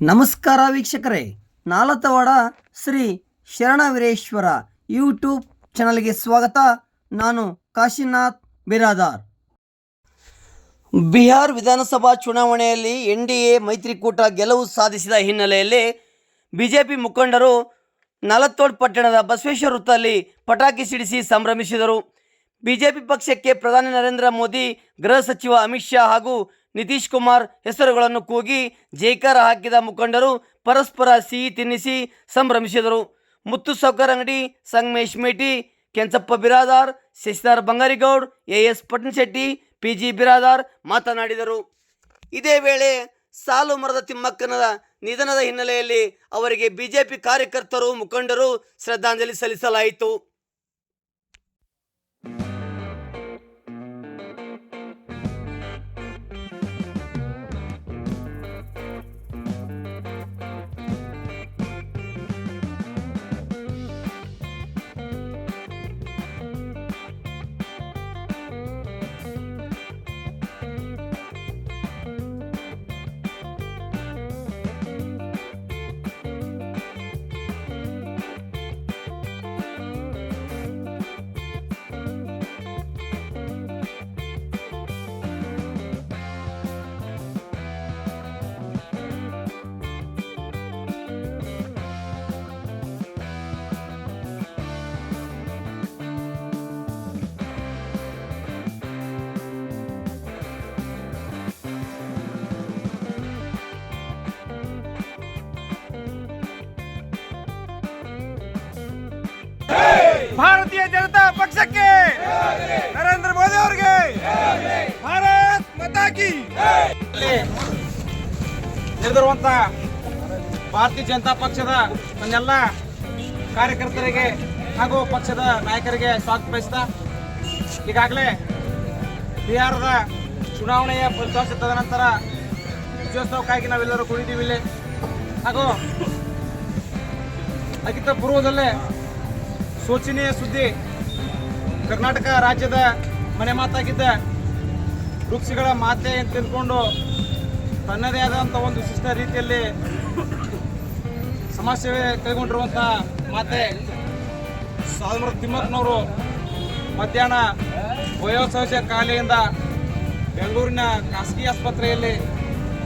ನಮಸ್ಕಾರ ವೀಕ್ಷಕರೇ. ನಾಲತವಾಡ ಶ್ರೀ ಶರಣವೀರೇಶ್ವರ ಯೂಟ್ಯೂಬ್ ಚಾನಲ್ಗೆ ಸ್ವಾಗತ. ನಾನು ಕಾಶಿನಾಥ್ ಬಿರಾದಾರ್. ಬಿಹಾರ್ ವಿಧಾನಸಭಾ ಚುನಾವಣೆಯಲ್ಲಿ ಎನ್ ಡಿ ಎ ಮೈತ್ರಿಕೂಟ ಗೆಲುವು ಸಾಧಿಸಿದ ಹಿನ್ನೆಲೆಯಲ್ಲಿ ಬಿಜೆಪಿ ಮುಖಂಡರು ನಾಲತ್ತೋಡ್ ಪಟ್ಟಣದ ಬಸವೇಶ್ವರ ವೃತ್ತದಲ್ಲಿ ಪಟಾಕಿ ಸಿಡಿಸಿ ಸಂಭ್ರಮಿಸಿದರು. ಬಿಜೆಪಿ ಪಕ್ಷಕ್ಕೆ ಪ್ರಧಾನಿ ನರೇಂದ್ರ ಮೋದಿ, ಗೃಹ ಸಚಿವ ಅಮಿತ್ ಶಾ ಹಾಗೂ ನಿತೀಶ್ ಕುಮಾರ್ ಹೆಸರುಗಳನ್ನು ಕೂಗಿ ಜೈಕಾರ ಹಾಕಿದ ಮುಖಂಡರು ಪರಸ್ಪರ ಸಿಹಿ ತಿನ್ನಿಸಿ ಸಂಭ್ರಮಿಸಿದರು. Muttu Soukar Angadi, Sangamesh Meti, Kenchappa Biradar, Shashidhar Bangarigoud A S Patnashetti P G Biradar ಮಾತನಾಡಿದರು. ಇದೇ ವೇಳೆ ಸಾಲು ಮರದ ತಿಮ್ಮಕ್ಕನ ನಿಧನದ ಹಿನ್ನೆಲೆಯಲ್ಲಿ ಅವರಿಗೆ ಬಿಜೆಪಿ ಕಾರ್ಯಕರ್ತರು, ಮುಖಂಡರು ಶ್ರದ್ಧಾಂಜಲಿ ಸಲ್ಲಿಸಲಾಯಿತು. ನಿರ್ಧರುವಂತ ಭಾರತೀಯ ಜನತಾ ಪಕ್ಷದ ನನ್ನೆಲ್ಲ ಕಾರ್ಯಕರ್ತರಿಗೆ ಹಾಗೂ ಪಕ್ಷದ ನಾಯಕರಿಗೆ ಸ್ವಾಗತ ಬಯಸ್ತಾ, ಈಗಾಗಲೇ ಬಿಹಾರದ ಚುನಾವಣೆಯ ಫಲಿತಾಂಶ ತದನಂತರ ವಿಜಯೋತ್ಸವಕ್ಕಾಗಿ ನಾವೆಲ್ಲರೂ ಕುಳಿದೀವಿ ಇಲ್ಲಿ. ಹಾಗೂ ಅದಕ್ಕಿಂತ ಪೂರ್ವದಲ್ಲೇ ಶೋಚನೀಯ ಸುದ್ದಿ ಕರ್ನಾಟಕ ರಾಜ್ಯದ ಮನೆ ಮಾತಾಗಿದ್ದ ವೃಕ್ಷಗಳ ಮಾತೆ ಅಂತ ತಿಳ್ಕೊಂಡು ತನ್ನದೇ ಆದಂಥ ಒಂದು ವಿಶಿಷ್ಟ ರೀತಿಯಲ್ಲಿ ಸಮಸ್ಯೆ ಕೈಗೊಂಡಿರುವಂಥ ಮಾತೆ ಸಾವಿರದ ತಿಮ್ಮಕ್ಕನವರು ಮಧ್ಯಾಹ್ನ ವಯೋಸಹಜ ಕಾಯಿಲೆಯಿಂದ ಬೆಂಗಳೂರಿನ ಖಾಸಗಿ ಆಸ್ಪತ್ರೆಯಲ್ಲಿ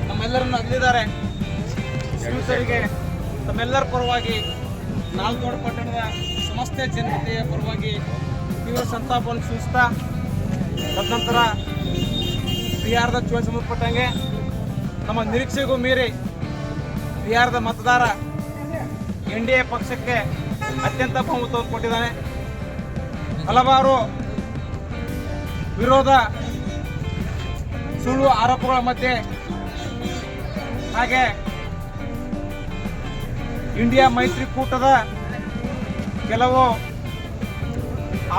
ನಮ್ಮೆಲ್ಲರನ್ನು ಅಲ್ಲಿದ್ದಾರೆ. ಶ್ರೀಯುತರಿಗೆ ತಮ್ಮೆಲ್ಲರ ಪರವಾಗಿ ನಾಲ್ಕೋಡ ಪಟ್ಟಣದ ಸಮಸ್ತ ಜನತೆಯ ಪರವಾಗಿ ತೀವ್ರ ಸಂತಾಪವನ್ನು ಸೂಚಿಸ್ತಾ ತದನಂತರ ಬಿಹಾರದ ಚುನಾವಣೆ ಸಂಬಂಧಪಟ್ಟಂಗೆ ನಮ್ಮ ನಿರೀಕ್ಷೆಗೂ ಮೀರಿ ಬಿಹಾರದ ಮತದಾರ ಎನ್ ಡಿ ಎ ಪಕ್ಷಕ್ಕೆ ಅತ್ಯಂತ ಬಹುಮತವನ್ನು ಕೊಟ್ಟಿದ್ದಾನೆ. ಹಲವಾರು ವಿರೋಧ, ಸುಳ್ಳು ಆರೋಪಗಳ ಮಧ್ಯೆ ಹಾಗೆ ಇಂಡಿಯಾ ಮೈತ್ರಿಕೂಟದ ಕೆಲವು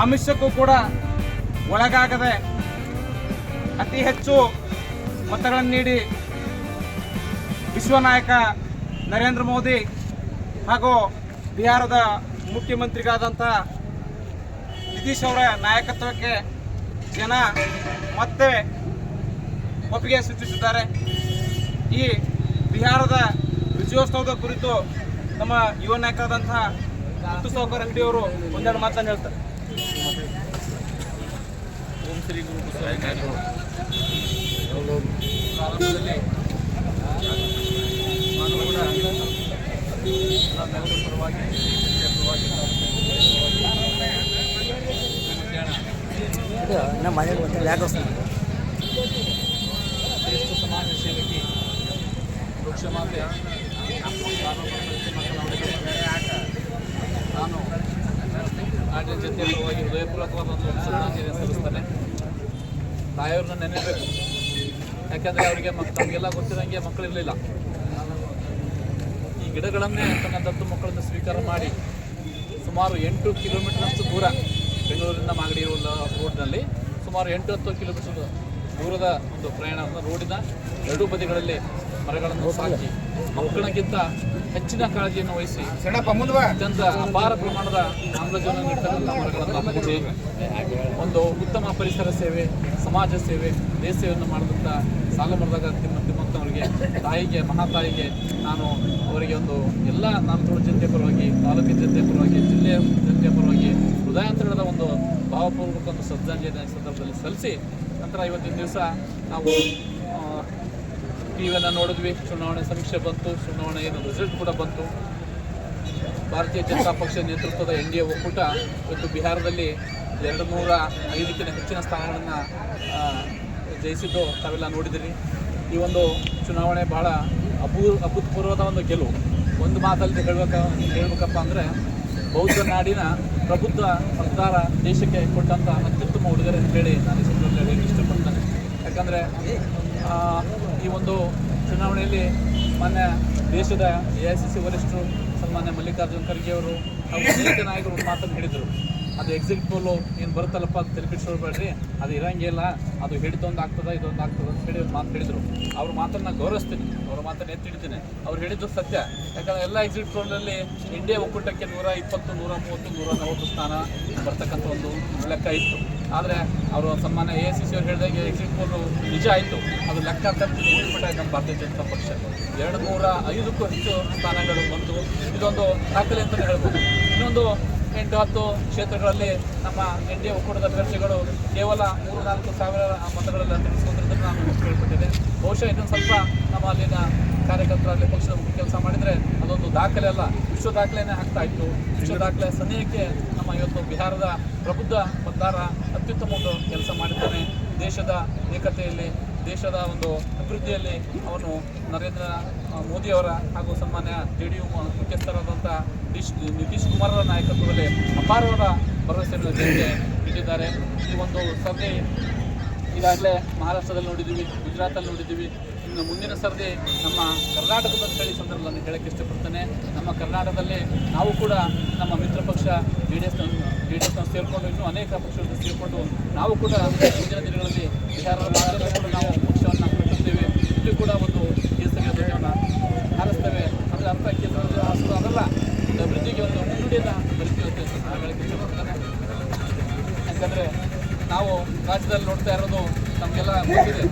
ಆಮಿಷಕ್ಕೂ ಕೂಡ ಒಳಗಾಗದೆ ಅತಿ ಹೆಚ್ಚು ಮತಗಳನ್ನು ನೀಡಿ ವಿಶ್ವ ನರೇಂದ್ರ ಮೋದಿ ಹಾಗೂ ಬಿಹಾರದ ಮುಖ್ಯಮಂತ್ರಿಗಾದಂಥ ನಿತೀಶ್ ಅವರ ನಾಯಕತ್ವಕ್ಕೆ ಜನ ಮತ್ತೆ ಒಪ್ಪಿಗೆ ಸೂಚಿಸಿದ್ದಾರೆ. ಈ ಬಿಹಾರದ ವಿಜಯೋತ್ಸವದ ಕುರಿತು ನಮ್ಮ ಯುವ ನಾಯಕರಾದಂಥ ಸೌಕರ್ ಅಂಗಡಿಯವರು ಒಂದೆರಡು ಮಾತನ್ನು ಹೇಳ್ತಾರೆ. ಶ್ರೀ ಗುರು ಬಸವಲಿಂಗಾಯತರು ಪ್ರಾರಂಭದಲ್ಲಿ ನಾನು ಕೂಡ ನಮ್ಮೆಲ್ಲರ ಪರವಾಗಿ ಹಿರಿಯ ಪರವಾಗಿ ಮಧ್ಯಾಹ್ನ ಶ್ರೇಷ್ಠ ಸಮಾಜ ಸೇವಕಿ ವೃಕ್ಷಮಾತೆ ಮಕ್ಕಳವರಿಗೆ ನಾನು ನಾಡಿನ ಜನತೆ ಪರವಾಗಿ ಹೃದಯಪೂರ್ವಕವಾದ ಒಂದು ಶ್ರದ್ಧಾಂಜಲಿ ಸಲ್ಲಿಸ್ತೇನೆ ತಾಯಿಯವ್ರನ್ನ ನೆನೆಬೇಕು ಯಾಕೆಂದರೆ ಅವರಿಗೆ ಮಕ್, ನಮಗೆಲ್ಲ ಗೊತ್ತಿರೋಂಗೆ ಮಕ್ಕಳಿರಲಿಲ್ಲ ಈ ಗಿಡಗಳನ್ನೇ ತನ್ನ ದತ್ತು ಮಕ್ಕಳನ್ನು ಸ್ವೀಕಾರ ಮಾಡಿ ಸುಮಾರು ಎಂಟು ಕಿಲೋಮೀಟರ್ನಷ್ಟು ದೂರ ಬೆಂಗಳೂರಿನ ಮಾಗಡಿ ರೋಡ್ನಲ್ಲಿ ಸುಮಾರು ಎಂಟು ಹತ್ತು ಕಿಲೋಮೀಟರ್ ದೂರದ ಒಂದು ಪ್ರಯಾಣವನ್ನು ರೋಡಿನ ಎರಡೂ ಬದಿಗಳಲ್ಲಿ ಮರಗಳನ್ನು ಸಾಕಿ ಮಕ್ಕಳಿಗಿಂತ ಹೆಚ್ಚಿನ ಕಾಳಜಿಯನ್ನು ವಹಿಸಿ ಅತ್ಯಂತ ಅಪಾರ ಪ್ರಮಾಣದ ಆಮ್ಲಜನಕ ನೀಡ್ತಕ್ಕಂಥ ಮರಗಳನ್ನು ಹಚ್ಚಿ ಒಂದು ಉತ್ತಮ ಪರಿಸರ ಸೇವೆ ಸಮಾಜ ಸೇವೆ ದೇಶ ಸೇವೆಯನ್ನು ಮಾಡಿದಂಥ ಸಾಲ ಮರದಾಗ ತಿಮ್ಮ ಅವರಿಗೆ ತಾಯಿಗೆ ಮಹಾತಾಯಿಗೆ ನಾನು ಅವರಿಗೆ ಒಂದು ಎಲ್ಲ ನಾಲ್ಕು ಜನತೆ ಪರವಾಗಿ ತಾಲೂಕಿನ ಜನತೆ ಪರವಾಗಿ ಜಿಲ್ಲೆಯ ಜನತೆ ಪರವಾಗಿ ಹೃದಯಾಂತರದ ಒಂದು ಭಾವಪೂರ್ವಕ ಒಂದು ಶ್ರದ್ಧಾಂಜಲಿಯನ್ನು ಸಂದರ್ಭದಲ್ಲಿ ಸಲ್ಲಿಸಿ ನಂತರ ಇವತ್ತಿನ ದಿವಸ ನಾವು ವಿಯನ್ನು ನೋಡಿದ್ವಿ. ಚುನಾವಣೆ ಸಮೀಕ್ಷೆ ಬಂತು. ಚುನಾವಣೆ ಏನು ರಿಸಲ್ಟ್ ಕೂಡ ಬಂತು. ಭಾರತೀಯ ಜನತಾ ಪಕ್ಷ ನೇತೃತ್ವದ ಎನ್ ಡಿ ಎ ಒಕ್ಕೂಟ ಇವತ್ತು ಬಿಹಾರದಲ್ಲಿ ಎರಡು ನೂರ ಐದಕ್ಕಿಂತ ಹೆಚ್ಚಿನ ಸ್ಥಾನಗಳನ್ನು ಜಯಿಸಿದ್ದು ತಾವೆಲ್ಲ ನೋಡಿದಿರಿ. ಈ ಒಂದು ಚುನಾವಣೆ ಭಾಳ ಅಭೂ ಅಭೂತಪೂರ್ವದ ಒಂದು ಗೆಲುವು. ಒಂದು ಮಾತಲ್ಲಿ ಹೇಳಬೇಕ, ಹೇಳಬೇಕಪ್ಪ ಅಂದರೆ ಬೌದ್ಧ ನಾಡಿನ ಪ್ರಬುದ್ಧ ಸರ್ಕಾರ ದೇಶಕ್ಕೆ ಕೊಟ್ಟಂಥ ಅತ್ಯುತ್ತಮ ಉಡುಗೊರೆ ಅಂತ ಹೇಳಿ ನಾನು ಈ ಸಂದರ್ಭದಲ್ಲಿ ಇಷ್ಟಪಡ್ತೇನೆ. ಯಾಕಂದರೆ ಈ ಒಂದು ಚುನಾವಣೆಯಲ್ಲಿ ಮಾನ್ಯ ದೇಶದ ಎ ಐ ಸಿ ಸಿ ವರಿಷ್ಠರು ಸನ್ಮಾನ್ಯ ಮಲ್ಲಿಕಾರ್ಜುನ್ ಖರ್ಗೆ ಅವರು ಹಾಗೂ ಅನೇಕ ನಾಯಕರು ಮಾತನ್ನು ಹೇಳಿದರು. ಅದು ಎಕ್ಸಿಟ್ ಪೋಲು ಏನು ಬರುತ್ತಲ್ಲಪ್ಪ ಅದು ತಿರುಗಿಸ್ಕೊಳ್ಬೇಡ್ರಿ ಅದು ಇರೋಂಗಿಲ್ಲ, ಅದು ಹಿಡಿದೊಂದು ಆಗ್ತದೆ ಇದೊಂದು ಆಗ್ತದೆ ಅಂತ ಹೇಳಿ ಮಾತು ಹೇಳಿದರು. ಅವ್ರ ನಾನು ಗೌರವಿಸ್ತೀನಿ, ಅವ್ರ ಮಾತನ್ನು ಎತ್ತಿಡ್ತೀನಿ. ಅವ್ರು ಹೇಳಿದ್ದು ಸತ್ಯ. ಯಾಕಂದರೆ ಎಲ್ಲ ಎಕ್ಸಿಟ್ ಪೋಲಲ್ಲಿ ಇಂಡಿಯಾ ಒಕ್ಕೂಟಕ್ಕೆ ನೂರ ಇಪ್ಪತ್ತು, ನೂರ ಮೂವತ್ತು, ನೂರ ನಲವತ್ತು ಸ್ಥಾನ ಬರ್ತಕ್ಕಂಥ ಒಂದು ಲೆಕ್ಕ ಇತ್ತು. ಆದರೆ ಅವರು ಸನ್ಮಾನ್ಯ ಎ ಸಿ ಸಿ ಅವ್ರು ಹೇಳಿದಾಗೆ ಎಕ್ಸಿಟ್ ಪೋಲು ನಿಜ ಆಯಿತು. ಅದು ಲೆಕ್ಕ ಅಂತ ನಮ್ಮ ಭಾರತೀಯ ಜನತಾ ಪಕ್ಷ. ಎರಡು ನೂರ ಐದಕ್ಕೂ ಹೆಚ್ಚು ಸ್ಥಾನಗಳು ಬಂತು ಇದೊಂದು ದಾಖಲೆ ಅಂತಲೇ ಹೇಳ್ಬೋದು. ಇನ್ನೊಂದು ಎಂಟು ಹತ್ತು ಕ್ಷೇತ್ರಗಳಲ್ಲಿ ನಮ್ಮ ಎನ್ ಡಿ ಎ ಒಕ್ಕೂಟದ ಅಭ್ಯರ್ಥಿಗಳು ಕೇವಲ ಮೂರು ನಾಲ್ಕು ಸಾವಿರ ಮತಗಳಲ್ಲಿ ತಿಳಿಸ್ಕೊಂಡಿದ್ದನ್ನು ನಾನು ಕೇಳ್ಪಟ್ಟಿದ್ದೆ ಬಹುಶಃ ಇನ್ನೊಂದು ಸ್ವಲ್ಪ ನಮ್ಮ ಅಲ್ಲಿನ ಕಾರ್ಯಕರ್ತರಲ್ಲಿ ಪಕ್ಷದ ಕೆಲಸ ಮಾಡಿದರೆ ಅದೊಂದು ದಾಖಲೆ ಅಲ್ಲ. ವಿಶ್ವ ದಾಖಲೆಯೇ ಆಗ್ತಾ ಇತ್ತು. ವಿಶ್ವ ದಾಖಲೆ ಸನಿಹಕ್ಕೆ ನಮ್ಮ ಇವತ್ತು ಬಿಹಾರದ ಪ್ರಬುದ್ಧ ಮತದಾರ ಅತ್ಯುತ್ತಮ ಒಂದು ಕೆಲಸ ಮಾಡಿದ್ದಾನೆ. ದೇಶದ ಏಕತೆಯಲ್ಲಿ, ದೇಶದ ಒಂದು ಅಭಿವೃದ್ಧಿಯಲ್ಲಿ ಅವನು ನರೇಂದ್ರ ಮೋದಿಯವರ ಹಾಗೂ ಸನ್ಮಾನ್ಯ ಜೆ ಡಿ ಯು ಮುಖ್ಯಸ್ಥರಾದಂಥ ನಿಶ್ ನಿತೀಶ್ ಕುಮಾರರ ನಾಯಕತ್ವದಲ್ಲಿ ಅಪಾರವಾದ ಭರವಸೆಯನ್ನು ಜನತೆ ಇಟ್ಟಿದ್ದಾರೆ ಈ ಒಂದು ಸರ್ದಿ ಈಗಾಗಲೇ ಮಹಾರಾಷ್ಟ್ರದಲ್ಲಿ ನೋಡಿದ್ದೀವಿ, ಗುಜರಾತಲ್ಲಿ ನೋಡಿದ್ದೀವಿ. ಇನ್ನು ಮುಂದಿನ ಸರದಿ ನಮ್ಮ ಕರ್ನಾಟಕದ ಹೇಳಿ ಸಂದರ್ಭದಲ್ಲಿ ಹೇಳಕ್ಕೆ ಇಷ್ಟಪಡ್ತೇನೆ. ನಮ್ಮ ಕರ್ನಾಟಕದಲ್ಲಿ ನಾವು ಕೂಡ ನಮ್ಮ ಮಿತ್ರ ಪಕ್ಷ J D S J D ಎಸ್ನ ಸೇರಿಕೊಂಡು, ಇನ್ನೂ ಅನೇಕ ಪಕ್ಷಗಳನ್ನು ಸೇರಿಕೊಂಡು ನಾವು ಕೂಡ ಮುಂದಿನ ದಿನಗಳಲ್ಲಿ ಬಿಹಾರ ನಾವು ಪಕ್ಷವನ್ನು ಕಟ್ಟುತ್ತೇವೆ ಇಲ್ಲಿ ಕೂಡ ಅಭಿವೃದ್ಧಿಗೆ ಒಂದು ಮುನ್ನುಡಿಯನ್ನು ಅಂತ ನಾನು ಹೇಳಕ್ಕೆ ಇಷ್ಟಪಡ್ತೇನೆ ಯಾಕಂದರೆ ನಾವು ರಾಜ್ಯದಲ್ಲಿ ನೋಡ್ತಾ ಇರೋದು ನಮಗೆಲ್ಲ ಗೊತ್ತಿದೆ.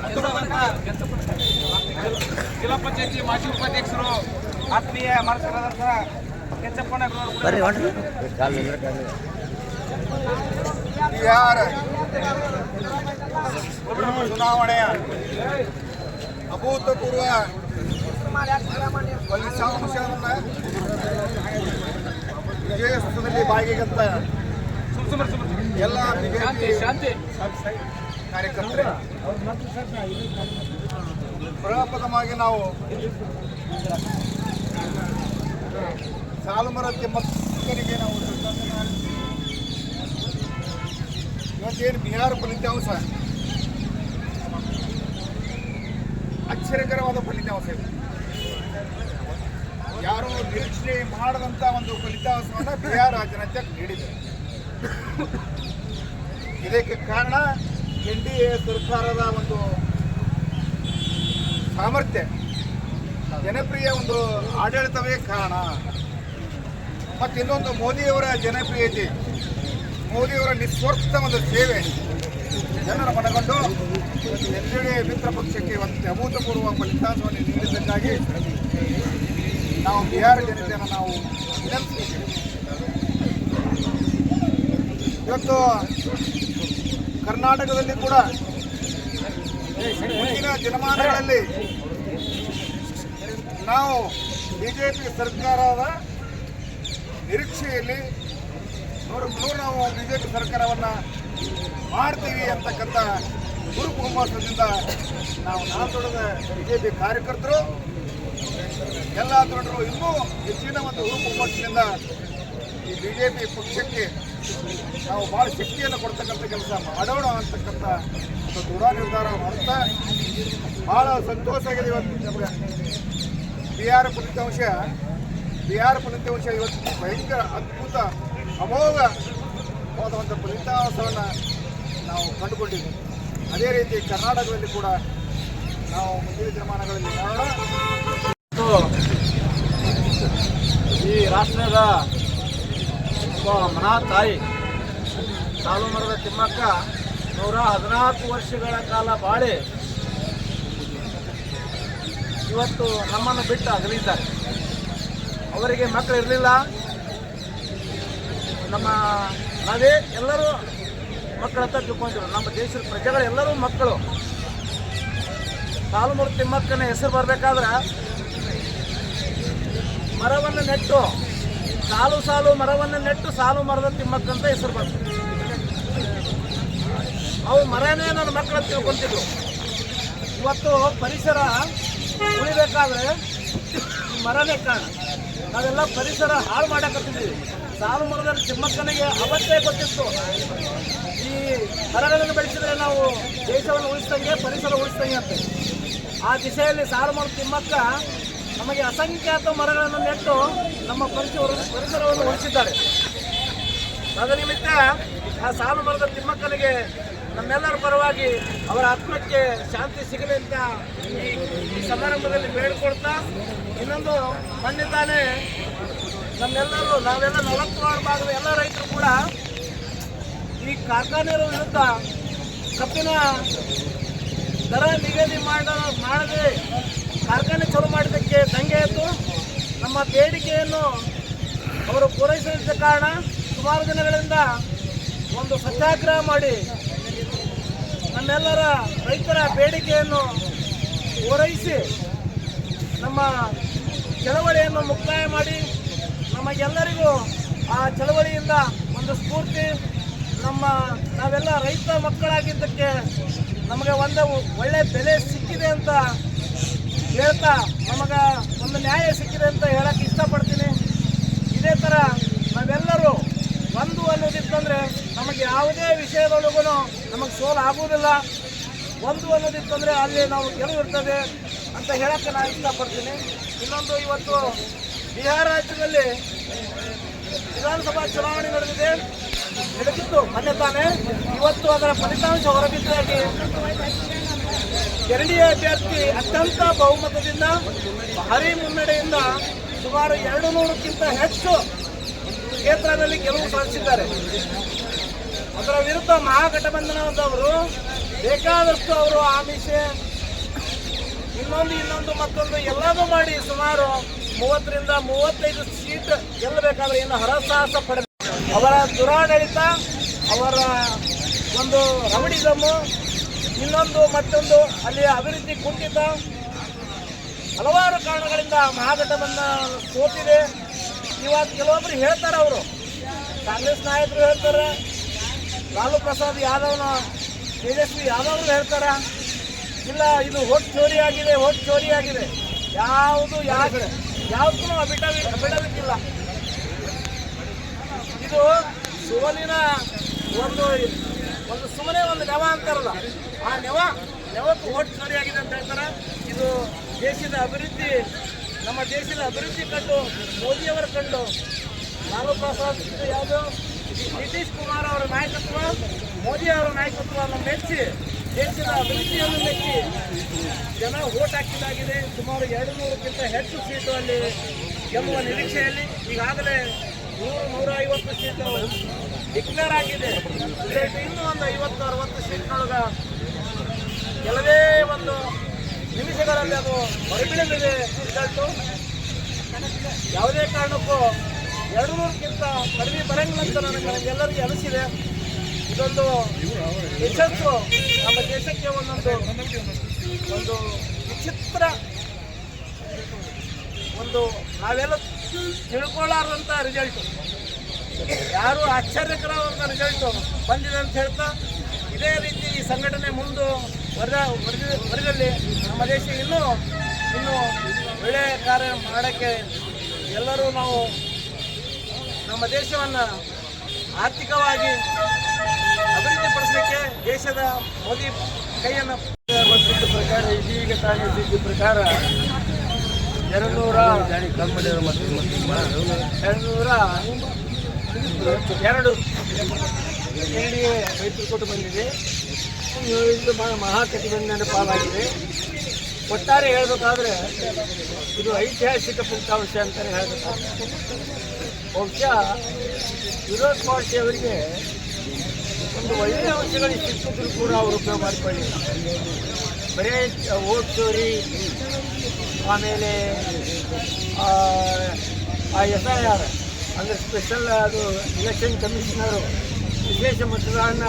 ಇವತ್ತು ಒಂದು ಜಿಲ್ಲಾ ಪಂಚಾಯತಿ ಮಾಜಿ ಉಪಾಧ್ಯಕ್ಷರು ಆತ್ಮೀಯ ಹೊಂಟ್ರಿ ಬಿಹಾರ ಚುನಾವಣೆಯ ಅಭೂತಪೂರ್ವ ಫಲಿತಾಂಶವನ್ನು ವಿಜಯೋತ್ಸವದಲ್ಲಿ ಭಾಗಿಗಂತ ಎಲ್ಲ ಬಿಜೆಪಿ ಕಾರ್ಯಕರ್ತರು. ಪ್ರಪ್ರಥಮವಾಗಿ ನಾವು ಸಾಲುಮರ ತಿಮ್ಮಕ್ಕನಿಗೆ ನಾವು ಶ್ರದ್ಧಾಂಜಲಿ ಇವತ್ತೇನು ಬಿಹಾರ ಫಲಿತಾಂಶ? ಆಶ್ಚರ್ಯಕರವಾದ ಫಲಿತಾಂಶ ಯಾರು ನಿರೀಕ್ಷೆ ಮಾಡದಂಥ ಒಂದು ಫಲಿತಾಂಶವನ್ನು ಬಿಹಾರ ಜನತೆ ನೀಡಿದೆ ಇದಕ್ಕೆ ಕಾರಣ ಎನ್ ಡಿ ಎ ಸರ್ಕಾರದ ಒಂದು ಸಾಮರ್ಥ್ಯ, ಜನಪ್ರಿಯ ಒಂದು ಆಡಳಿತವೇ ಕಾರಣ. ಮತ್ತು ಇನ್ನೊಂದು ಮೋದಿಯವರ ಜನಪ್ರಿಯತೆ, ಮೋದಿಯವರ ನಿಸ್ವಾರ್ಥ ಒಂದು ಸೇವೆ. ಜನರ ಮನಗೊಂಡು ಎನ್ ಮಿತ್ರ ಪಕ್ಷಕ್ಕೆ ಒಂದು ಅಭೂತಪೂರ್ವ ಫಲಿತಾಂಶವನ್ನು ನೀಡಿದ್ದಕ್ಕಾಗಿ ನಾವು ಬಿಹಾರ ಜನತೆಯನ್ನು ನಾವು ವಿನಂತಿಸಿದ್ದೇವೆ ಇವತ್ತು ಕರ್ನಾಟಕದಲ್ಲಿ ಕೂಡ ಮುಂದಿನ ದಿನಮಾನಗಳಲ್ಲಿ ನಾವು ಬಿಜೆಪಿ ಸರ್ಕಾರದ ನಿರೀಕ್ಷೆಯಲ್ಲಿ ನೂರು ನಾವು ಬಿಜೆಪಿ ಸರ್ಕಾರವನ್ನು ಮಾಡ್ತೀವಿ ಅಂತಕ್ಕಂಥ ಗುರು ಕುಟುಂಬದಿಂದ ನಾವು ನಾಲ್ದೊಡದ ಬಿಜೆಪಿ ಕಾರ್ಯಕರ್ತರು, ಎಲ್ಲ ದೊಡ್ಡರು ಇನ್ನೂ ಹೆಚ್ಚಿನ ಒಂದು ಗುರು ಕುಟುಂಬದಿಂದ ಈ ಬಿಜೆಪಿ ಪಕ್ಷಕ್ಕೆ ನಾವು ಭಾಳ ಶಕ್ತಿಯನ್ನು ಕೊಡ್ತಕ್ಕಂಥ ಕೆಲಸ ಮಾಡೋಣ ಅಂತಕ್ಕಂಥ ಒಂದು ದೃಢ ನಿರ್ಧಾರ ಮಾಡುತ್ತಾ ಭಾಳ ಸಂತೋಷ ಆಗಿದೆ ಇವತ್ತು ನಮಗೆ. ಬಿಹಾರ ಫಲಿತಾಂಶ ಬಿಹಾರ ಫಲಿತಾಂಶ ಇವತ್ತು ಭಯಂಕರ ಅದ್ಭುತ ಅಮೋಘವಾದ ಒಂದು ಫಲಿತಾಂಶವನ್ನು ನಾವು ಕಂಡುಕೊಂಡಿದ್ದೀವಿ. ಅದೇ ರೀತಿ ಕರ್ನಾಟಕದಲ್ಲಿ ಕೂಡ ನಾವು ಮುಂದಿನ ದಿನಮಾನಗಳಲ್ಲಿ ಈ ರಾಷ್ಟ್ರದ ಮಹಾ ತಾಯಿ ಸಾಲು ಮರದ ತಿಮ್ಮಕ್ಕ, ನೂರ ಹದಿನಾಲ್ಕು ವರ್ಷಗಳ ಕಾಲ ಬಾಳಿ ಇವತ್ತು ನಮ್ಮನ್ನು ಬಿಟ್ಟು ಅಗಲಿದ್ದಾರೆ. ಅವರಿಗೆ ಮಕ್ಕಳು ಇರಲಿಲ್ಲ. ನಮ್ಮ ನಾವೇ ಎಲ್ಲರೂ ಮಕ್ಕಳಂತ ತಿಳ್ಕೊಂಡಿರು ನಮ್ಮ ದೇಶದ ಪ್ರಜೆಗಳು ಎಲ್ಲರೂ ಮಕ್ಕಳು. ಸಾಲುಮೂರು ತಿಮ್ಮಕ್ಕನ ಹೆಸರು ಬರಬೇಕಾದ್ರೆ ಮರವನ್ನು ನೆಟ್ಟು, ಸಾಲು ಸಾಲು ಮರವನ್ನು ನೆಟ್ಟು ಸಾಲು ಮರದ ತಿಮ್ಮಕ್ಕಂತ ಹೆಸರು ಬರ್ತದೆ ಅವು ಮರನೇ ನನ್ನ ಮಕ್ಕಳ ತಿಳ್ಕೊಂತಿದ್ರು. ಇವತ್ತು ಪರಿಸರ ಉಳಿಬೇಕಾದ್ರೆ ಮರನೇ ಕಾರಣ. ನಾವೆಲ್ಲ ಪರಿಸರ ಹಾಳು ಮಾಡಕತ್ತಿದ್ದೀವಿ. ಸಾಲು ಮರದ ತಿಮ್ಮಕ್ಕನಿಗೆ ಅವತ್ತೇ ಗೊತ್ತಿತ್ತು. ಈ ಮರಗಳನ್ನು ಬೆಳೆಸಿದ್ರೆ ನಾವು ದೇಶವನ್ನು ಉಳಿಸ್ದಂಗೆ, ಪರಿಸರ ಉಳಿಸ್ದಂಗೆ ಅಂತ. ಆ ದಿಶೆಯಲ್ಲಿ ಸಾಲು ಮರದ ತಿಮ್ಮಕ್ಕ ನಮಗೆ ಅಸಂಖ್ಯಾತ ಮರಗಳನ್ನು ನೆಟ್ಟು ನಮ್ಮ ಪರಿಸರ ಪರಿಸರವನ್ನು ಉಳಿಸಿದ್ದಾರೆ. ತದನಿಮಿತ್ತ ಆ ಸಾಲು ಮರದ ತಿಮ್ಮಕ್ಕನಿಗೆ ನಮ್ಮೆಲ್ಲರ ಪರವಾಗಿ ಅವರ ಆತ್ಮಕ್ಕೆ ಶಾಂತಿ ಸಿಗಲಿ ಅಂತ ಈ ಸಮಾರಂಭದಲ್ಲಿ ಬೇಡಿಕೊಳ್ತಾ ಇನ್ನೊಂದು ಮೊನ್ನೆ ತಾನೇ ನಮ್ಮೆಲ್ಲರೂ, ನಾವೆಲ್ಲ ನಲವತ್ತಾರು ಭಾಗದ ಎಲ್ಲ ರೈತರು ಕೂಡ ಈ ಕಾರ್ಖಾನೆಗಳ ವಿರುದ್ಧ ಕಬ್ಬಿನ ದರ ನಿಗದಿ ಮಾಡ ಮಾಡದೆ ಕಾರ್ಖಾನೆ ಚಾಲೂ ಮಾಡಿದ್ದಕ್ಕೆ ದಂಗೆ ಆಯಿತು. ನಮ್ಮ ಬೇಡಿಕೆಯನ್ನು ಅವರು ಪೂರೈಸದ ಕಾರಣ ಸುಮಾರು ದಿನಗಳಿಂದ ಒಂದು ಸತ್ಯಾಗ್ರಹ ಮಾಡಿ ನಮ್ಮೆಲ್ಲರ ರೈತರ ಬೇಡಿಕೆಯನ್ನು ಪೂರೈಸಿ ನಮ್ಮ ಚಳವಳಿಯನ್ನು ಮುಕ್ತಾಯ ಮಾಡಿ ನಮಗೆಲ್ಲರಿಗೂ ಆ ಚಳವಳಿಯಿಂದ ಒಂದು ಸ್ಫೂರ್ತಿ. ನಮ್ಮ ನಾವೆಲ್ಲ ರೈತ ಮಕ್ಕಳಾಗಿದ್ದಕ್ಕೆ ನಮಗೆ ಒಂದು ಒಳ್ಳೆ ಬೆಲೆ ಸಿಕ್ಕಿದೆ ಅಂತ ಹೇಳ್ತಾ ನಮಗೆ ಒಂದು ನ್ಯಾಯ ಸಿಕ್ಕಿದೆ ಅಂತ ಹೇಳಕ್ಕೆ ಇಷ್ಟಪಡ್ತೀನಿ. ಇದೇ ಥರ ನಾವೆಲ್ಲರೂ ಒಂದು ಅನ್ನೋದಿತ್ತಂದರೆ ನಮಗೆ ಯಾವುದೇ ವಿಷಯದೊಳಗೂ ನಮಗೆ ಸೋಲು ಆಗುವುದಿಲ್ಲ. ಒಂದು ಅನ್ನೋದಿತ್ತಂದರೆ ಅಲ್ಲಿ ನಾವು ಗೆಲುವು ಇರ್ತದೆ ಅಂತ ಹೇಳಕ್ಕೆ ನಾನು ಇಷ್ಟಪಡ್ತೀನಿ. ಇನ್ನೊಂದು ಇವತ್ತು ಬಿಹಾರ ರಾಜ್ಯದಲ್ಲಿ ವಿಧಾನಸಭಾ ಚುನಾವಣೆ ನಡೆದಿದೆ. ನಡೆದಿತ್ತು ಮೊನ್ನೆ ತಾನೇ. ಇವತ್ತು ಅದರ ಫಲಿತಾಂಶ ಹೊರಬಿದ್ದಾಗಿ ಎರಡನೇ ಅಭ್ಯರ್ಥಿ ಅತ್ಯಂತ ಬಹುಮತದಿಂದ ಭಾರಿ ಮುನ್ನಡೆಯಿಂದ ಸುಮಾರು ಎರಡು ನೂರಕ್ಕಿಂತ ಹೆಚ್ಚು ಕ್ಷೇತ್ರದಲ್ಲಿ ಗೆಲುವು ಸಾಧಿಸಿದ್ದಾರೆ. ಅದರ ವಿರುದ್ಧ ಮಹಾಗಠಬಂಧನದವರು ಬೇಕಾದಷ್ಟು ಅವರು ಆಮಿಷ, ಇನ್ನೊಂದು ಇನ್ನೊಂದು ಮತ್ತೊಂದು ಎಲ್ಲದೂ ಮಾಡಿ ಸುಮಾರು ಮೂವತ್ತರಿಂದ ಮೂವತ್ತೈದು ಸೀಟ್ ಗೆಲ್ಲಬೇಕಾದ್ರೆ ಇನ್ನು ಹರಸಾಹಸ ಪಡೆದ ಅವರ ದುರಾಡಳಿತ, ಅವರ ಒಂದು ರಮಡಿಸಮು ಇನ್ನೊಂದು ಮತ್ತೊಂದು ಅಲ್ಲಿ ಅಭಿವೃದ್ಧಿ ಕುಂಠಿತ. ಹಲವಾರು ಕಾರಣಗಳಿಂದ ಮಹಾಘಟವನ್ನು ಸೋತಿದೆ. ಇವತ್ತು ಕೆಲವೊಬ್ಬರು ಹೇಳ್ತಾರೆ ಅವರು. ಕಾಂಗ್ರೆಸ್ ನಾಯಕರು ಹೇಳ್ತಾರೆ. ಲಾಲು ಪ್ರಸಾದ್ ಯಾದವ್ನ ತೇಜಸ್ವಿ ಯಾದವ್ರು ಹೇಳ್ತಾರೆ. ಇಲ್ಲ, ಇದು ಹೋಟ್ ಚೋರಿ ಆಗಿದೆ ಹೋಟ್ ಚೋರಿ ಆಗಿದೆ. ಯಾವುದು ಯಾವ ಯಾವುದಕ್ಕೂ ಅಬಿಡವಿಟ್ ಅಬಿಡವಿಟ್ ಇಲ್ಲ ಇದು ಸೋಲಿನ ಒಂದು ಒಂದು ಸುಮನೆ ಒಂದು ನೆವ ಅಂತಾರಲ್ಲ, ಆ ನೆವ ನೆವಕ್ಕೂ ಓಟ್ ಸರಿಯಾಗಿದೆ ಅಂತ ಹೇಳ್ತಾರೆ. ಇದು ದೇಶದ ಅಭಿವೃದ್ಧಿ, ನಮ್ಮ ದೇಶದ ಅಭಿವೃದ್ಧಿ ಕಂಡು, ಮೋದಿಯವರ ಕಂಡು, ಲಾಲು ಪ್ರಸಾದ್ ಯಾವುದು? ನಿತೀಶ್ ಕುಮಾರ್ ಅವರ ನಾಯಕತ್ವ ಮೋದಿ ಅವರ ನಾಯಕತ್ವವನ್ನು ಮೆಚ್ಚಿ ದೇಶದ ಅಭಿವೃದ್ಧಿಯನ್ನು ಮೆಚ್ಚಿ ಜನ ಓಟ್ ಹಾಕಿದಾಗಿದೆ ಸುಮಾರು ಎರಡು ನೂರಕ್ಕಿಂತ ಹೆಚ್ಚು ಸೀಟು ಅಲ್ಲಿ ಗೆಲ್ಲುವ ನಿರೀಕ್ಷೆಯಲ್ಲಿ ಈಗಾಗಲೇ ನೂರು ನೂರ ಐವತ್ತು ಸೀಟು ಡಿಕ್ಲೇರ್ ಆಗಿದೆ. ಇನ್ನೂ ಒಂದು ಐವತ್ತು, ಅರವತ್ತು ಸೀಟ್ನೊಳಗ ಕೆಲವೇ ಒಂದು ನಿಮಿಷಗಳಲ್ಲಿ ಅದು ಹೊರಬೀಳಲಿದೆ ರಿಸಲ್ಟು ಯಾವುದೇ ಕಾರಣಕ್ಕೂ ಎರಡು ನೂರಕ್ಕಿಂತ ಕಡಿಮೆ ಬರಂಗಿಲ್ಲ ಅಂತ ನನಗೆ ನನಗೆಲ್ಲರಿಗೂ ಅನಿಸಿದೆ ಇದೊಂದು ಯಶಸ್ಸು ನಮ್ಮ ದೇಶಕ್ಕೆ ಒಂದೊಂದು, ಒಂದು ವಿಚಿತ್ರ ಒಂದು ನಾವೆಲ್ಲ ತಿಳ್ಕೊಳ್ಳಾರ್ದಂಥ ರಿಸಲ್ಟು ಯಾರು ಆಶ್ಚರ್ಯಕರವಾದ ರಿಸಲ್ಟು ಬಂದಿದೆ ಅಂತ ಹೇಳ್ತಾ, ಇದೇ ರೀತಿ ಈ ಸಂಘಟನೆ ಮುಂದೆ ವರದ ವರದಲ್ಲಿ ನಮ್ಮ ದೇಶ ಇನ್ನೂ ಇನ್ನೂ ಒಳ್ಳೆಯ ಕಾರ್ಯ ಮಾಡೋಕ್ಕೆ ಎಲ್ಲರೂ ನಾವು ನಮ್ಮ ದೇಶವನ್ನು ಆರ್ಥಿಕವಾಗಿ ಅಭಿವೃದ್ಧಿಪಡಿಸಲಿಕ್ಕೆ ದೇಶದ ಮೋದಿ ಕೈಯನ್ನು ಪ್ರಕಾರ ಇದೀಗ ತಾನೇ ಪ್ರಕಾರ ಎರಡು ನೂರ ಎರಡು ನೂರ ಎರಡು ಎನ್ ಡಿ ಎ ಮೈತ್ರಿಕೂಟ ಬಂದಿದೆ ಇದು ಮಹಾಕಟಿಬಂಧನ ಪಾಲಾಗಿದೆ ಒಟ್ಟಾರೆ ಹೇಳಬೇಕಾದ್ರೆ ಇದು ಐತಿಹಾಸಿಕ ಫಲಿತಾಂಶ ಅಂತಲೇ ಹೇಳಬೇಕಾಗ್ತದೆ ಬಹುಶಃ ವಿರೋಧ ಪಾರ್ಟಿಯವರಿಗೆ ಒಂದು ಒಳ್ಳೆಯ ಅಂಶಗಳು ಸಿಕ್ಕಿದ್ರು ಕೂಡ ಅವರು ಉಪಯೋಗ ಮಾಡಿಕೊಳ್ಳಿಲ್ಲ. ಬರೀ ಓಟ್ ಚೋರಿ, ಆಮೇಲೆ, ಆ ಎಸ್ ಐ ಆರ್, ಅಂದರೆ ಸ್ಪೆಷಲ್ ಅದು ಇಲೆಕ್ಷನ್ ಕಮಿಷನರು ವಿಶೇಷ ಮತದಾನ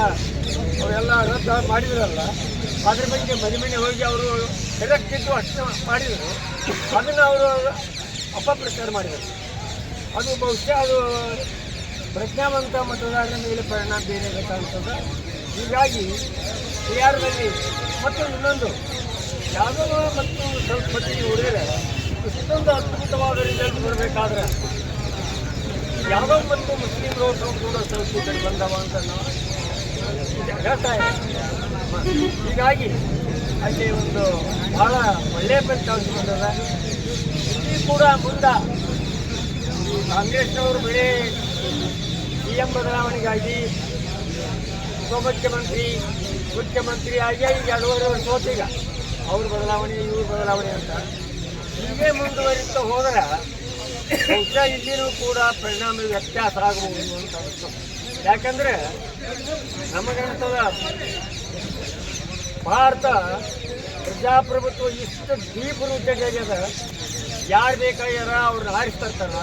ಅವೆಲ್ಲ ರದ್ದು ಮಾಡಿದ್ರಲ್ಲ, ಅದ್ರ ಬಗ್ಗೆ ಮನೆ ಮನೆ ಹೋಗಿ ಅವರು ಸೆಲೆಕ್ಟ್ ಇದ್ದು ಅಷ್ಟು ಮಾಡಿದರು. ಅದನ್ನು ಅವರು ಅಪಪ್ರಚಾರ ಮಾಡಿದರು. ಅದು ಬಹುಶಃ ಅದು ಪ್ರಜ್ಞಾವಂತ ಮತದಾರರ ಮೇಲೆ ಪರಿಣಾಮ ಬೀರಿದೆ ಹೀಗಾಗಿ ಬಿಹಾರದಲ್ಲಿ ಮತ್ತು ಇನ್ನೊಂದು, ಯಾವುದೋ ಮತ್ತು ಸಂಸ್ಕೃತಿ ಮಟ್ಟಿಗೆ ನೋಡಿದರೆ ಇಷ್ಟೊಂದು ಅದ್ಭುತವಾದ ರಿಸಲ್ಟ್ ಬರಬೇಕಾದ್ರೆ ಯಾವುದೋ ಮತ್ತು ಮುಸ್ಲಿಮರು ಕೂಡ ಸಂಸ್ಕೃತಿ ಬಂದವ ಅಂತ ನಾವು ಹೀಗಾಗಿ, ಅಲ್ಲಿ ಒಂದು ಬಹಳ ಒಳ್ಳೆಯ ಫಲಿತಾಂಶ ಬಂದದ. ಇಲ್ಲಿ ಕೂಡ ಮುಂದೆ, ಕಾಂಗ್ರೆಸ್ನವರು ಬರೀ ಸಿ ಎಂ ಬದಲಾವಣೆಗಾಗಿ ಉಪಮುಖ್ಯಮಂತ್ರಿ, ಮುಖ್ಯಮಂತ್ರಿ ಆಗಿ ಈಗ ವರ್ಷ ಈಗ. ಅವ್ರ ಬದಲಾವಣೆ, ಇವ್ರ ಬದಲಾವಣೆ ಅಂತ. ಹೀಗೆ ಮುಂದುವರಿತಾ ಹೋದರೆ ಬಹುಶಃ ಇಲ್ಲಿನೂ ಕೂಡ ಪರಿಣಾಮ ವ್ಯತ್ಯಾಸ ಆಗಬಹುದು ಅಂತ ಯಾಕಂದರೆ ನಮಗನ್ನಿಸ್ತದ ಭಾರತ ಪ್ರಜಾಪ್ರಭುತ್ವ ಇಷ್ಟು ಡೀಪ್ ರೂಟೆಡ್ ಯಾರು ಬೇಕಾಗ್ಯಾರ ಅವ್ರನ್ನ ಆರಿಸ್ತಾರ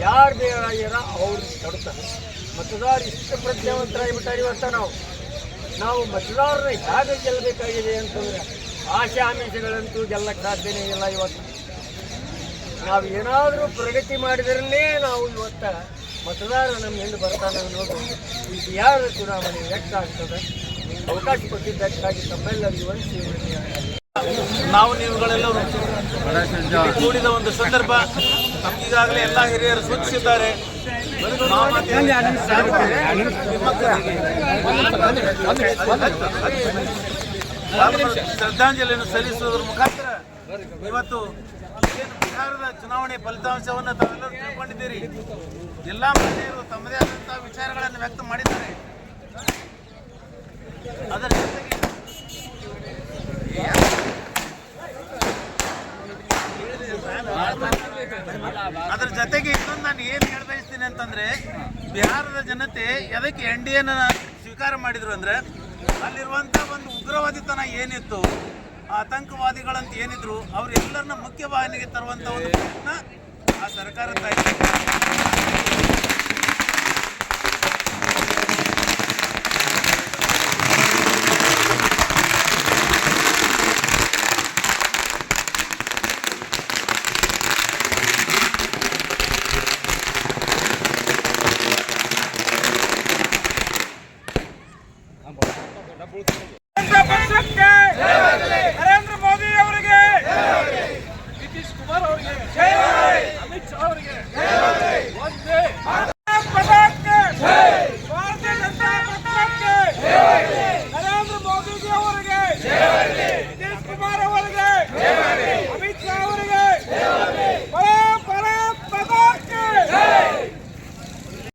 ಯಾರು ಬೇಕಾಗ್ಯಾರ ಅವ್ರು ತಡ್ತಾರೆ. ಮತದಾರ ಇಷ್ಟು ಪ್ರಜ್ಞಾವಂತರಾಗಿಬಿಟ್ಟಾರೆ ಇವತ್ತ ನಾವು. ನಾವು ಮತದಾರರ ಹೇಗೆ ಗೆಲ್ಲಬೇಕಾಗಿದೆ ಅಂತಂದ್ರೆ ಆಶೆ ಆಮಿಷಗಳಂತೂ ಗೆಲ್ಲಕ್ಕೆ ಸಾಧ್ಯನೇ ಇಲ್ಲ ಇವತ್ತು. ನಾವು ಏನಾದರೂ ಪ್ರಗತಿ ಮಾಡಿದ್ರಲ್ಲೇ ನಾವು ಇವತ್ತ ಮತದಾರ ನಮ್ಮ ಹಿಂದೆ ಬರ್ತಾನೆ ಅನ್ನೋದು ಇದು ಯಾರ ಚುನಾವಣೆ ವ್ಯಕ್ತ ಆಗ್ತದೆ? ಅವಕಾಶ ಕೊಟ್ಟಿದ್ದಕ್ಕಾಗಿ ತಮ್ಮೆಲ್ಲರಿಗೂ ವಂಚಿಸಿ ನಾವು ನೀವುಗಳೆಲ್ಲರೂ ಕೂಡಿದ ಒಂದು ಸಂದರ್ಭ ನಮಗೀಗಾಗಲೇ ಎಲ್ಲ ಹಿರಿಯರು ಸೂಚಿಸಿದ್ದಾರೆ. ಶ್ರದ್ಧಾಂಜಲಿಯನ್ನು ಸಲ್ಲಿಸುವುದರ ಮುಖಾಂತರ ಇವತ್ತು ಬಿಹಾರದ ಚುನಾವಣೆ ಫಲಿತಾಂಶವನ್ನು ತಾವೆಲ್ಲರೂ ತಿಳ್ಕೊಂಡಿದ್ದೀರಿ. ಎಲ್ಲ ಮಹಿಳೆಯರು ತಮ್ಮದೇ ಆದಂತಹ ವಿಚಾರಗಳನ್ನು ವ್ಯಕ್ತ ಮಾಡಿದ್ದಾರೆ. ಅದರ ಜೊತೆಗೆ ಅದ್ರ ಜೊತೆಗೆ ಇನ್ನೊಂದು ನಾನು ಏನು ಹೇಳ ಬಯಸ್ತೀನಿ ಅಂತಂದ್ರೆ ಬಿಹಾರದ ಜನತೆ ಎದಕ್ಕೆ ಎನ್ ಡಿ ಎನ ಸ್ವೀಕಾರ ಮಾಡಿದ್ರು ಅಂದ್ರೆ ಅಲ್ಲಿರುವಂತ ಒಂದು ಉಗ್ರವಾದಿತನ ಏನಿತ್ತು ಆತಂಕವಾದಿಗಳಂತ ಏನಿದ್ರು, ಅವ್ರೆಲ್ಲರನ್ನ ಮುಖ್ಯ ವಾಹಿನಿಗೆ ತರುವಂತ ಒಂದು ಪ್ರಯತ್ನ ಆ ಸರ್ಕಾರದ